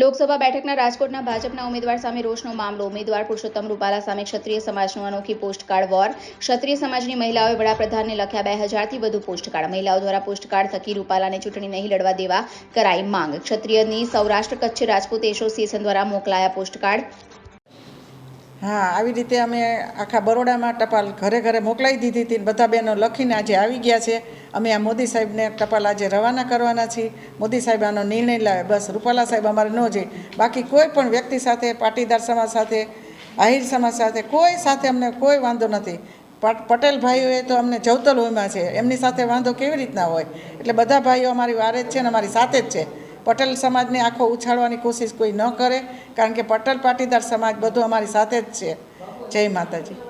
લોકસભા બેઠકના રાજકોટના ભાજપના ઉમેદવાર સામે રોષનો મામલો. ઉમેદવાર પુરુષોત્તમ રૂપાલા સામે ક્ષત્રિય સમાજનું અનોખી પોસ્ટકાર્ડ વોર. ક્ષત્રિય સમાજની મહિલાઓએ વડાપ્રધાનને લખ્યા બે હજારથી વધુ પોસ્ટકાર્ડ. મહિલાઓ દ્વારા પોસ્ટકાર્ડ થકી રૂપાલાને ચૂંટણી નહીં લડવા દેવા કરાઈ માંગ. ક્ષત્રિયની સૌરાષ્ટ્ર કચ્છ રાજપૂત એસોસિએશન દ્વારા મોકલાયા પોસ્ટકાર્ડ. હા, આવી રીતે અમે આખા બરોડામાં ટપાલ ઘરે ઘરે મોકલાવી દીધી હતી બધા બહેનો લખીને આજે આવી ગયા છે. અમે આ મોદી સાહેબને ટપાલ આજે રવાના કરવાના છીએ. મોદી સાહેબ આનો નિર્ણય લાવે બસ, રૂપાલા સાહેબ અમારે ન જોઈએ. બાકી કોઈ પણ વ્યક્તિ સાથે, પાટીદાર સમાજ સાથે, આહિર સમાજ સાથે, કોઈ સાથે અમને કોઈ વાંધો નથી. પટ- પટેલ ભાઈઓએ તો અમને જવતલ હોયમાં છે. એમની સાથે વાંધો કેવી રીતના હોય? એટલે બધા ભાઈઓ અમારી વારે જ છે ને અમારી સાથે જ છે. પટેલ સમાજને આખો ઉછાળવાની કોશિશ કોઈ ન કરે. કારણ કે પટેલ, પાટીદાર સમાજ બધું અમારી સાથે જ છે. જય માતાજી.